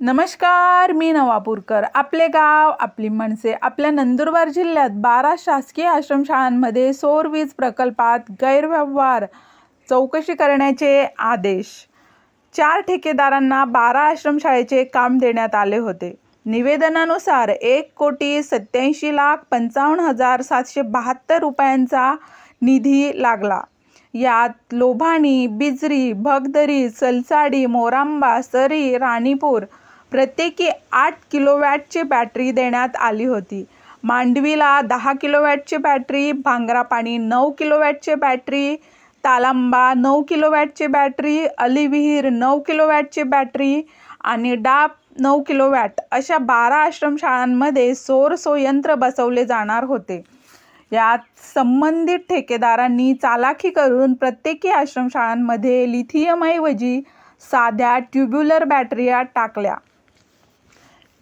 नमस्कार मी नवापूरकर आपले गाव आपली माणसे आपल्या नंदुरबार जिल्ह्यात बारा शासकीय आश्रमशाळांमध्ये सौर वीज प्रकल्पात गैरव्यवहार चौकशी करण्याचे आदेश. चार ठेकेदारांना बारा आश्रमशाळेचे काम देण्यात आले होते. निवेदनानुसार एक कोटी सत्याऐंशी लाख पंचावन्न हजार सातशे बहात्तर रुपयांचा निधी लागला. यात लोभाणी बिजरी भगदरी सलसाडी मोरांबा सरी राणीपूर प्रत्येकी आठ किलोवॅटची बॅटरी देण्यात आली होती. मांडवीला दहा किलोवॅटची बॅटरी भांगरापाणी नऊ किलोवॅटची बॅटरी तालांबा नऊ किलोवॅटची बॅटरी अलिविहीर नऊ किलोवॅटची बॅटरी आणि डाब नऊ किलोवॅट अशा बारा आश्रमशाळांमध्ये सौर सोयंत्र बसवले जाणार होते. यात संबंधित ठेकेदारांनी चालाखी करून प्रत्येकी आश्रमशाळांमध्ये लिथियमऐवजी साध्या ट्युब्युलर बॅटरीया टाकल्या.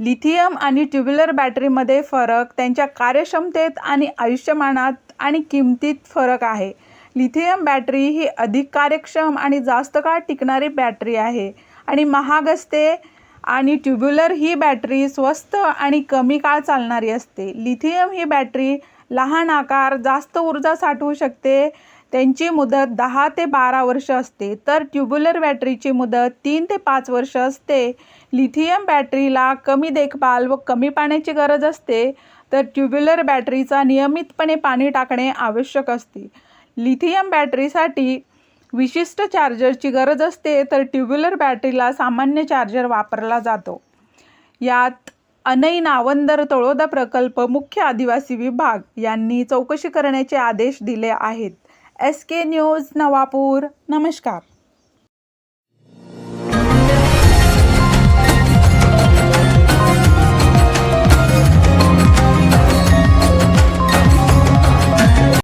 लिथियम आणि ट्युब्युलर बॅटरीमध्ये फरक त्यांच्या कार्यक्षमतेत आणि आयुष्यमानात आणि किमतीत फरक आहे. लिथियम बॅटरी ही अधिक कार्यक्षम आणि जास्त काळ टिकणारी बॅटरी आहे आणि महाग असते आणि ट्युब्युलर ही बॅटरी स्वस्त आणि कमी काळ चालणारी असते. लिथियम ही बॅटरी लहान आकार जास्त ऊर्जा साठवू शकते त्यांची मुदत दहा ते बारा वर्ष असते. तर ट्युब्युलर बॅटरीची मुदत तीन ते पाच वर्ष असते. लिथियम बॅटरीला कमी देखभाल व कमी पाण्याची गरज असते. तर ट्युब्युलर बॅटरीचा नियमितपणे पाणी टाकणे आवश्यक असते. लिथियम बॅटरीसाठी विशिष्ट चार्जरची गरज असते तर ट्युब्युलर बॅटरीला सामान्य चार्जर वापरला जातो. यात अनई नावंदर तळोदा प्रकल्प मुख्य आदिवासी विभाग यांनी चौकशी करण्याचे आदेश दिले आहेत. एस के न्यूज नवापूर नमस्कार